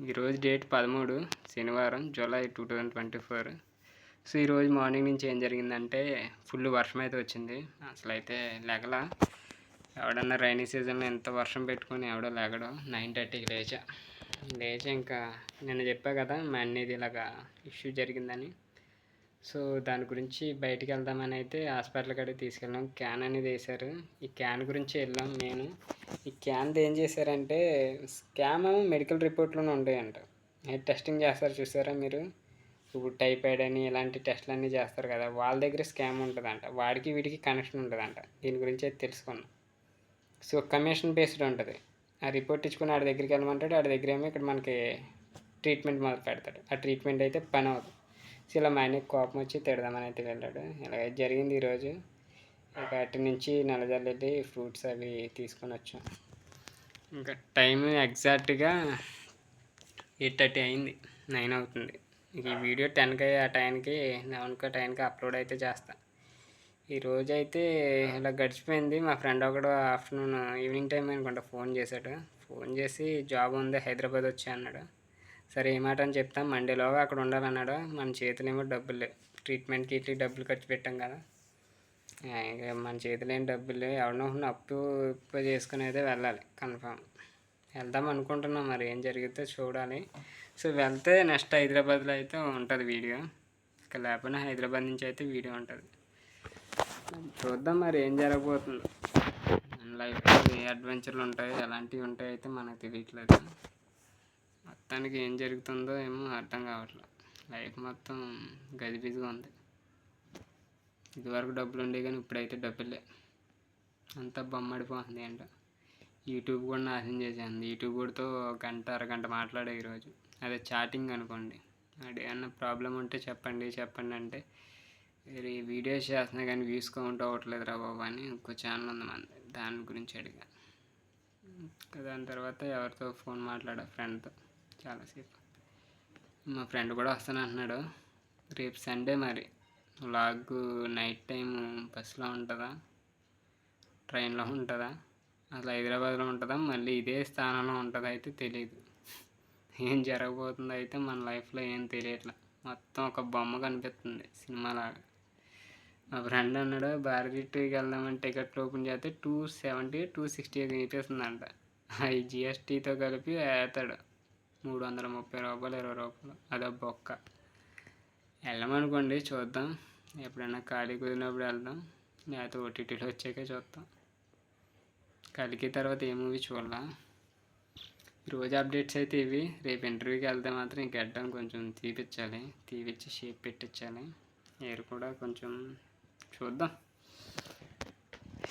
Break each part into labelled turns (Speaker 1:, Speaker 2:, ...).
Speaker 1: ఈరోజు డేట్ పదమూడు శనివారం July two thousand twenty four. So ఈరోజు మార్నింగ్ నుంచి ఏం జరిగిందంటే ఫుల్ వర్షం అయితే వచ్చింది. అసలు అయితే లెగల. ఎవడన్నా రైనీ సీజన్లో ఎంత వర్షం పెట్టుకొని ఎవడో లెగడం. నైన్ థర్టీకి లేచా. లేచి ఇంకా నిన్న చెప్పా కదా మా అన్నది ఇలాగా ఇష్యూ జరిగిందని. సో దాని గురించి బయటికి వెళ్దామని అయితే హాస్పిటల్ కాడికి తీసుకెళ్ళాం. క్యాన్ అనేది వేశారు. ఈ క్యాన్ గురించి వెళ్ళాం నేను. ఈ క్యాన్ది ఏం చేశారంటే స్కామ్ మెడికల్ రిపోర్ట్లోనే ఉంటాయంట టెస్టింగ్ చేస్తారు చూసారా మీరు? ఇప్పుడు టైఫాయిడ్ అని ఇలాంటి టెస్ట్లు అన్నీ చేస్తారు కదా వాళ్ళ దగ్గర స్కామ్ ఉంటుందంట. వాడికి వీడికి కనెక్షన్ ఉంటుందంట దీని గురించి అయితే తెలుసుకున్నాం. సో కమిషన్ బేస్డ్ ఉంటుంది. ఆ రిపోర్ట్ ఇచ్చుకుని ఆడి దగ్గరికి వెళ్ళమంటాడు. ఆడి దగ్గర ఏమో ఇక్కడ మనకి ట్రీట్మెంట్ మొదలు పెడతాడు. ఆ ట్రీట్మెంట్ అయితే పని అవుతుంది సో ఇలా మా ఆయనకి కోపం వచ్చి తిడదామని అయితే వెళ్ళాడు. ఇలాగ జరిగింది ఈరోజు. ఇక అటు నుంచి నల్లజల్లు వెళ్ళి ఫ్రూట్స్ అవి తీసుకొని వచ్చాం. ఇంకా టైం ఎగ్జాక్ట్గా ఎయిట్ థర్టీ అయింది నైన్ అవుతుంది. ఈ వీడియో టెన్కి ఆ టైంకి లెవెన్కి టైంకి అప్లోడ్ అయితే చేస్తా. ఈరోజు అయితే ఇలా గడిచిపోయింది. మా ఫ్రెండ్ ఒకడు ఆఫ్టర్నూన్ ఈవినింగ్ టైం అనుకుంటా ఫోన్ చేశాడు. ఫోన్ చేసి జాబ్ ఉంది హైదరాబాద్ వచ్చి అన్నాడు. సరే ఏమాట అని చెప్తాం. మండేలోగా అక్కడ ఉండాలన్నాడు. మన చేతులు ఏమో డబ్బులు లేవు. ట్రీట్మెంట్కి ఇట్లా డబ్బులు ఖర్చు పెట్టాం కదా. మన చేతిలో ఏం డబ్బులు ఎవరినో అప్పు ఇప్పు చేసుకుని అయితే వెళ్ళాలి కన్ఫామ్ వెళ్దాం అనుకుంటున్నాం మరి ఏం జరిగితే చూడాలి. సో వెళ్తే నెక్స్ట్ హైదరాబాద్లో అయితే ఉంటుంది వీడియో. ఇక లేకపోయినా హైదరాబాద్ నుంచి అయితే వీడియో ఉంటుంది. చూద్దాం మరి ఏం జరగబోతుందో. లైఫ్లో ఏ అడ్వెంచర్లు ఉంటాయి ఎలాంటివి ఉంటాయి అయితే మనకు తెలియట్లేదు. మొత్తానికి ఏం జరుగుతుందో ఏమో అర్థం కావట్లేదు. లైఫ్ మొత్తం గజిబిజిగా ఉంది. ఇదివరకు డబ్బులు ఉండే కానీ ఇప్పుడైతే డబ్బులే. అంతా బొమ్మడిపోతుంది అంట. యూట్యూబ్ కూడా నాశనం చేసేది యూట్యూబ్ కూడాతో గంట అరగంట మాట్లాడే ఈరోజు. అదే చాటింగ్ అనుకోండి. అది ఏమన్నా ప్రాబ్లం ఉంటే చెప్పండి చెప్పండి అంటే ఈ వీడియోస్ చేస్తున్నా కానీ వ్యూస్ కౌంట్ అవ్వట్లేదు రా బాబు అని ఇంకో ఛానల్ ఉంది మన దాని గురించి అడిగా. దాని తర్వాత ఎవరితో ఫోన్ మాట్లాడా? ఫ్రెండ్తో. చాలాసేపు. మా ఫ్రెండ్ కూడా వస్తాను అంటున్నాడు రేపు సండే మరి. లాగ్ నైట్ టైం బస్సులో ఉంటుందా? ట్రైన్లో ఉంటుందా? అసలు హైదరాబాద్లో ఉంటుందా? మళ్ళీ ఇదే స్థానంలో ఉంటుందా అయితే తెలియదు ఏం జరగబోతుందో అయితే మన లైఫ్లో ఏం తెలియట్లా. మొత్తం ఒక బొమ్మ కనిపిస్తుంది సినిమాలాగా. మా ఫ్రెండ్ అన్నాడు భారతీయకి వెళ్దామని టికెట్లు ఓపెన్ చేస్తే టూ సెవెంటీ టూ సిక్స్టీ చూపిస్తుందంట అవి జిఎస్టీతో కలిపి వేస్తాడు. మూడు వందల ముప్పై రూపాయలు ఇరవై రూపాయలు. అదో బొక్క. వెళ్ళమనుకోండి చూద్దాం. ఎప్పుడైనా ఖాళీ కుదిరినప్పుడు వెళ్దాం. లేకపోతే ఓటీటీలో వచ్చాకే చూద్దాం. కలిగి తర్వాత ఏ మూవీ చూడాల? రోజు అప్డేట్స్ అయితే ఇవి. రేపు ఇంటర్వ్యూకి వెళ్తే మాత్రం ఇంక గడ్డం కొంచెం తీపిచ్చాలి. తీపిచ్చి షేప్ పెట్టించాలి ఎయిర్ కూడా కొంచెం చూద్దాం.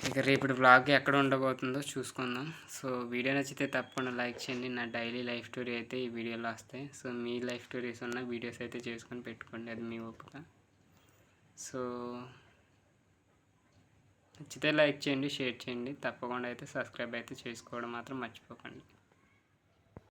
Speaker 1: ఇక రేపటి బ్లాగ్ ఎక్కడ ఉండబోతుందో చూసుకుందాం. సో వీడియో నచ్చితే తప్పకుండా లైక్ చేయండి. నా డైలీ లైఫ్ స్టోరీ అయితే ఈ వీడియోలో వస్తాయి. సో మీ లైఫ్ స్టోరీస్ ఉన్న వీడియోస్ అయితే చేసుకొని పెట్టుకోండి. అది మీ ఒప్పుక సో నచ్చితే లైక్ చేయండి షేర్ చేయండి. తప్పకుండా అయితే సబ్స్క్రైబ్ అయితే చేసుకోవడం మాత్రం మర్చిపోకండి.